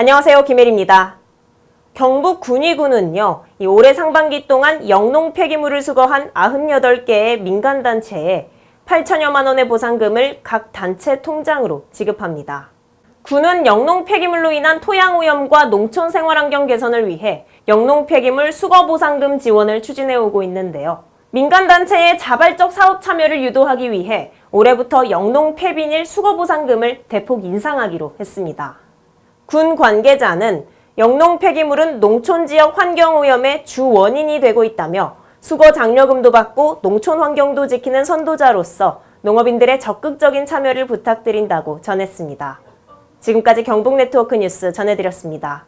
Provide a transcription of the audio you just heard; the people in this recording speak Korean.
안녕하세요. 김혜리입니다. 경북 군위군은요, 이 올해 상반기 동안 영농 폐기물을 수거한 98개의 민간단체에 8천여만 원의 보상금을 각 단체 통장으로 지급합니다. 군은 영농 폐기물로 인한 토양 오염과 농촌 생활 환경 개선을 위해 영농 폐기물 수거 보상금 지원을 추진해 오고 있는데요. 민간단체의 자발적 사업 참여를 유도하기 위해 올해부터 영농 폐비닐 수거 보상금을 대폭 인상하기로 했습니다. 군 관계자는 영농 폐기물은 농촌 지역 환경 오염의 주 원인이 되고 있다며 수거 장려금도 받고 농촌 환경도 지키는 선도자로서 농업인들의 적극적인 참여를 부탁드린다고 전했습니다. 지금까지 경북 네트워크 뉴스 전해드렸습니다.